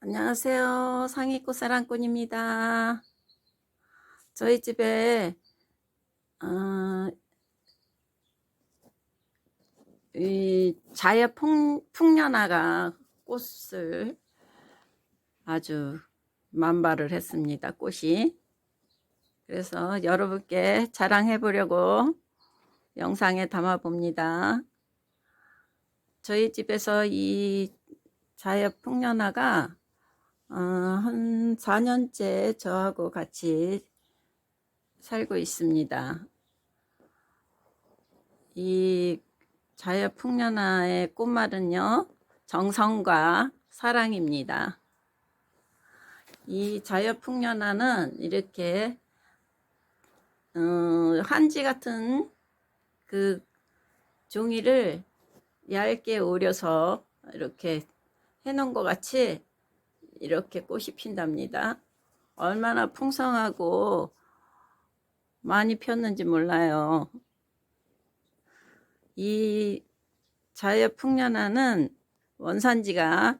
안녕하세요. 상의꽃 사랑꾼입니다. 저희 집에 어, 이 자연 풍, 풍년화가 꽃을 아주 만발을 했습니다. 꽃이. 그래서 여러분께 자랑해 보려고 영상에 담아 봅니다. 저희 집에서 이 자연 풍년화가 어, 한 4년째 저하고 같이 살고 있습니다. 이 자연 풍년화의 꽃말은요, 정성과 사랑입니다. 이 자연 풍년화는 이렇게 어, 한지 같은 그 종이를 얇게 오려서 이렇게 해놓은 것 같이 이렇게 꽃이 핀답니다. 얼마나 풍성하고 많이 폈는지 몰라요. 이 자연 풍년화는 원산지가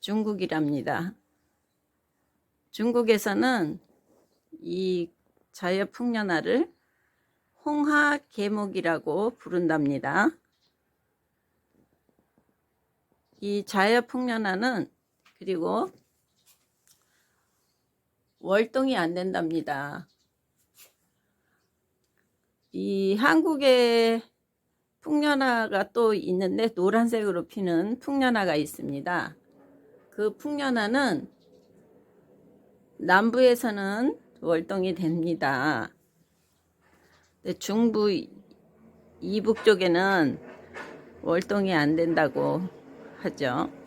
중국이랍니다. 중국에서는 이 자연 풍년화를 홍하 계목이라고 부른답니다. 이 자연 풍년화는 그리고 월동이 안 된답니다. 이 한국에 풍년화가 또 있는데 노란색으로 피는 풍년화가 있습니다. 그 풍년화는 남부에서는 월동이 됩니다. 중부 이북 쪽에는 월동이 안 된다고 하죠.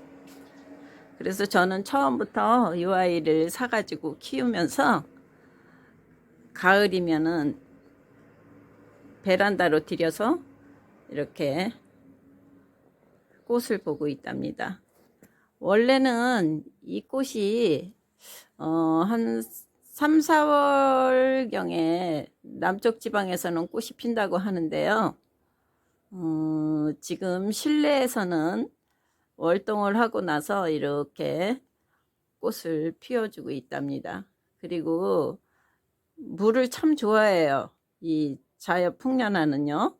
그래서 저는 처음부터 이 아이를 사가지고 키우면서 가을이면은 베란다로 들여서 이렇게 꽃을 보고 있답니다. 원래는 이 꽃이 어, 한 3, 4월경에 남쪽 지방에서는 꽃이 핀다고 하는데요. 어, 지금 실내에서는 월동을 하고 나서 이렇게 꽃을 피워주고 있답니다. 그리고 물을 참 좋아해요. 이 자연 풍년화는요.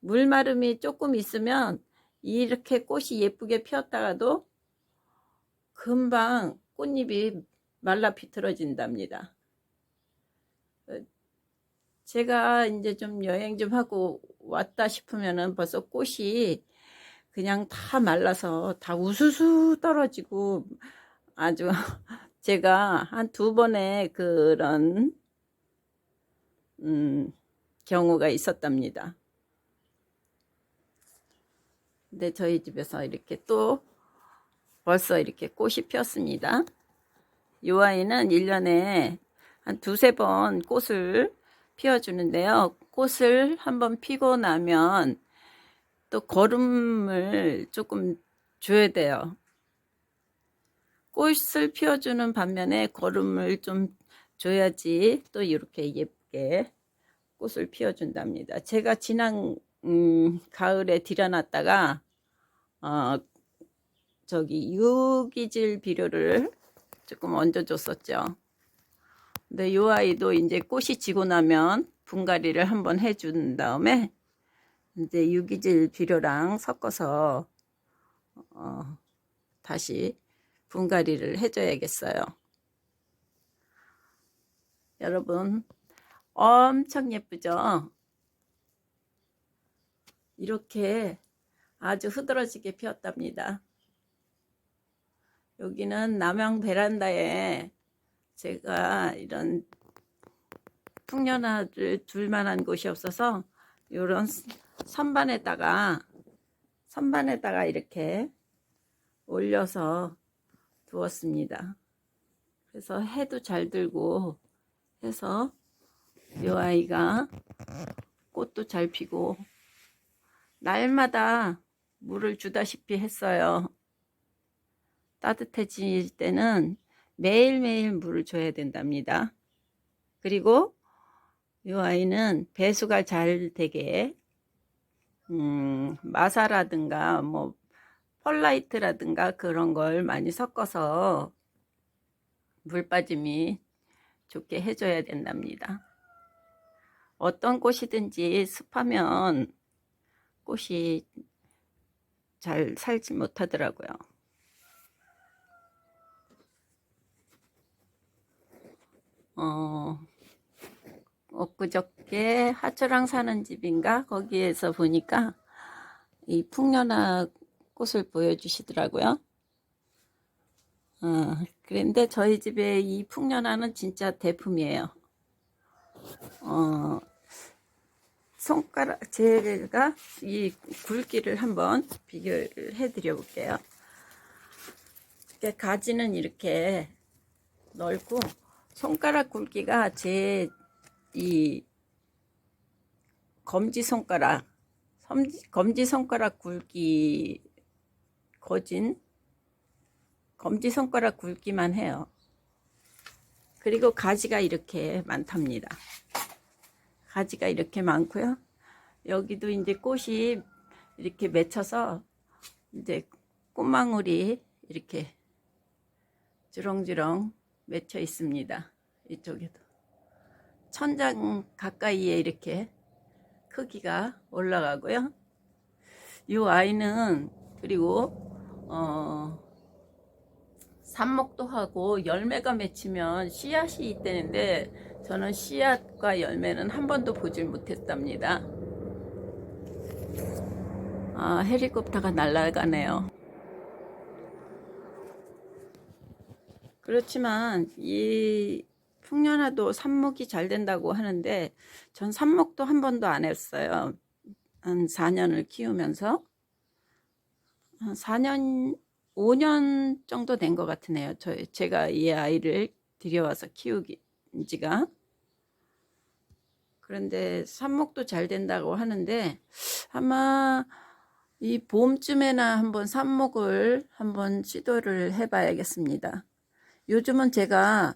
물마름이 조금 있으면 이렇게 꽃이 예쁘게 피었다가도 금방 꽃잎이 말라 비틀어진답니다. 제가 이제 좀 여행 좀 하고 왔다 싶으면은 벌써 꽃이 그냥 다 말라서 다 우수수 떨어지고 아주 제가 한 두 번의 그런 음, 경우가 있었답니다. 근데 저희 집에서 이렇게 또 벌써 이렇게 꽃이 피었습니다. 이 아이는 1년에 한 두세 번 꽃을 피워주는데요. 꽃을 한번 피고 나면 또 거름을 조금 줘야 돼요. 꽃을 피워주는 반면에 거름을 좀 줘야지 또 이렇게 예쁘게 꽃을 피워준답니다. 제가 지난 음, 가을에 들여놨다가 어, 저기 유기질 비료를 조금 얹어줬었죠. 근데 이 아이도 이제 꽃이 지고 나면 분갈이를 한번 해준 다음에 이제 유기질 비료랑 섞어서 어, 다시 분갈이를 해줘야겠어요. 여러분 엄청 예쁘죠? 이렇게 아주 흐드러지게 피었답니다. 여기는 남양 베란다에 제가 이런 풍년화를 둘 만한 곳이 없어서 이런 선반에다가 선반에다가 이렇게 올려서 두었습니다. 그래서 해도 잘 들고 해서 이 아이가 꽃도 잘 피고 날마다 물을 주다시피 했어요. 따뜻해질 때는 매일매일 물을 줘야 된답니다. 그리고 이 아이는 배수가 잘 되게 음, 마사라든가 뭐 펄라이트라든가 그런 걸 많이 섞어서 물 빠짐이 좋게 해줘야 된답니다. 어떤 꽃이든지 습하면 꽃이 잘 살지 못하더라고요. 어, 엊그저께 하초랑 사는 집인가 거기에서 보니까 이 풍년아 꽃을 보여주시더라고요. 어, 그런데 저희 집에 이 풍년아는 진짜 대품이에요. 어, 손가락 제가 이 굵기를 한번 비교를 해 드려 볼게요. 가지는 이렇게 넓고 손가락 굵기가 제 이 검지 손가락 섬지- 검지 손가락 굵기 거진 검지 손가락 굵기만 해요. 그리고 가지가 이렇게 많답니다. 가지가 이렇게 많고요. 여기도 이제 꽃이 이렇게 맺혀서 이제 꽃망울이 이렇게 주렁주렁 맺혀 있습니다. 이쪽에도. 천장 가까이에 이렇게 크기가 올라가고요. 이 아이는 그리고 어 삽목도 하고 열매가 맺히면 씨앗이 있다는데 저는 씨앗과 열매는 한 번도 보질 못했답니다. 아, 헬리콥터가 날아가네요. 그렇지만 이 풍년화도 삽목이 잘 된다고 하는데 전 삽목도 한 번도 안 했어요. 한 4년을 키우면서 한 4년 5년 정도 된 것 같으네요. 저 제가 이 아이를 들여와서 키우기 지가 그런데 삽목도 잘 된다고 하는데 아마 이 봄쯤에나 한번 삽목을 한번 시도를 해봐야겠습니다. 요즘은 제가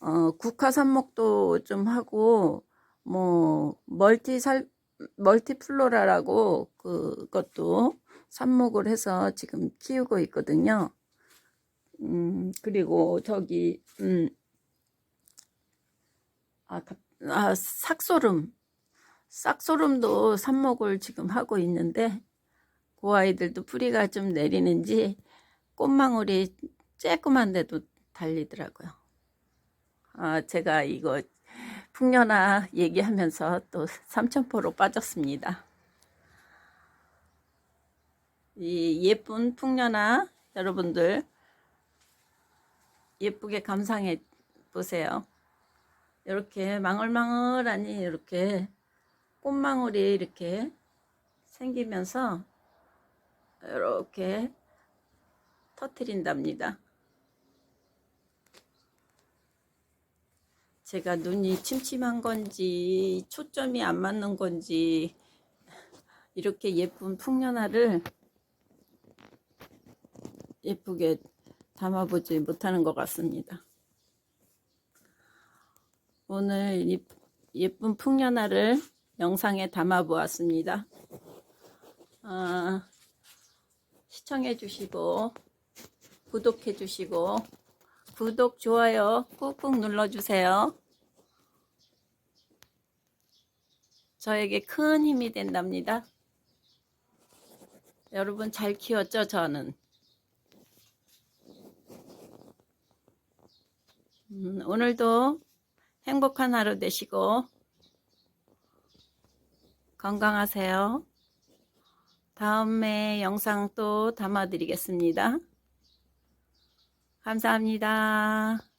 어, 국화 삽목도 좀 하고 뭐 멀티 살 멀티 플로라라고 그것도 삽목을 해서 지금 키우고 있거든요. 음, 그리고 저기 음, 아, 갑- 아, 삭소름. 싹소름도 삽목을 지금 하고 있는데 그 아이들도 뿌리가 좀 내리는지 꽃망울이 쬐끄만데도 달리더라고요. 아, 제가 이거 풍년아 얘기하면서 또 삼천포로 빠졌습니다. 이 예쁜 풍년아 여러분들 예쁘게 감상해 보세요. 이렇게 망울망울하니 이렇게 꽃망울이 이렇게 생기면서 이렇게 터트린답니다. 제가 눈이 침침한 건지 초점이 안 맞는 건지 이렇게 예쁜 풍년화를 예쁘게 담아보지 못하는 것 같습니다. 오늘 이 예쁜 풍년화를 영상에 담아 보았습니다. 아, 시청해 주시고 구독해 주시고 구독 좋아요 꾹꾹 눌러 주세요. 저에게 큰 힘이 된답니다. 여러분 잘 키웠죠 저는. 음, 오늘도 행복한 하루 되시고 건강하세요. 다음에 영상 또 담아드리겠습니다. 감사합니다.